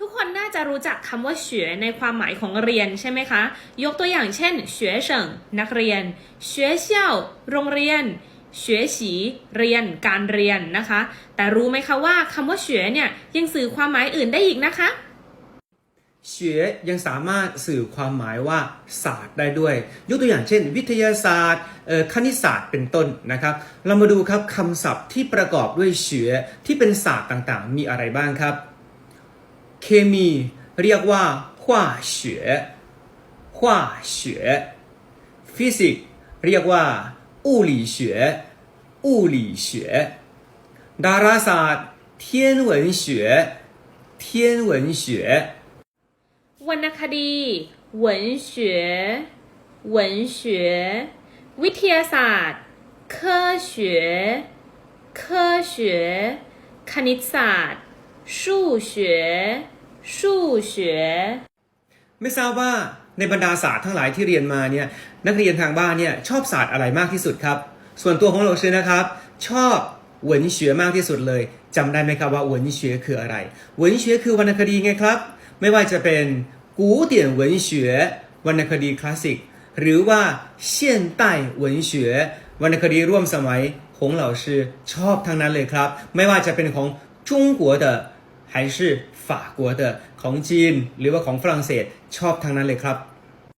ทุกคนน่าจะรู้จักคำว่าเฉวยในความหมายของเรียนใช่ไหมคะ ยกตัวอย่างเช่นเฉวยเฉิงนักเรียนเฉวยเซี่ยวโรงเรียนเฉวยฉีเรียนการเรียนนะคะ แต่รู้ไหมคะว่าคำว่าเฉวยเนี่ยยังสื่อความหมายอื่นได้อีกนะคะเฉวยยังสามารถสื่อความหมายว่าศาสตร์ได้ด้วย ยกตัวอย่างเช่น วิทยาศาสตร์เอ่อคณิตศาสตร์เป็นต้นนะครับ เรามาดูครับคำศัพท์ที่ประกอบด้วยเฉวยที่เป็นศาสตร์ต่างๆ มีอะไรบ้างครับ เคมีเรียกว่า化学化学ฟิสิกส์เรียกว่า物理学物理学ดาราศาสตร์天文学天文学 วรรณคดี 文学文学วิทยาศาสตร์科学科学คณิตศาสตร์ 数学数学 ไม่ทราบว่าในบรรดาศาสตร์ทั้งหลายที่เรียนมาเนี่ยนักเรียนทางบ้านเนี่ยชอบศาสตร์อะไรมากที่สุดครับ ส่วนตัวของเราเชื่อนะครับ ชอบเหวินเฉวยมากที่สุดเลยจำได้ไหมครับว่าเหวินเฉวยคืออะไรเหวินเฉวยคือวรรณคดีไงครับ ไม่ว่าจะเป็น古典文学วรรณคดีคลาสสิก หรือว่า现代文学วรรณคดีร่วมสมัยหงเหล่าชื่อชอบทั้งนั้นเลยครับ ไม่ว่าจะเป็นของ中国的 还是法国的ของจีน หรือว่าของฝรั่งเศสชอบทั้งนั้นเลยครับ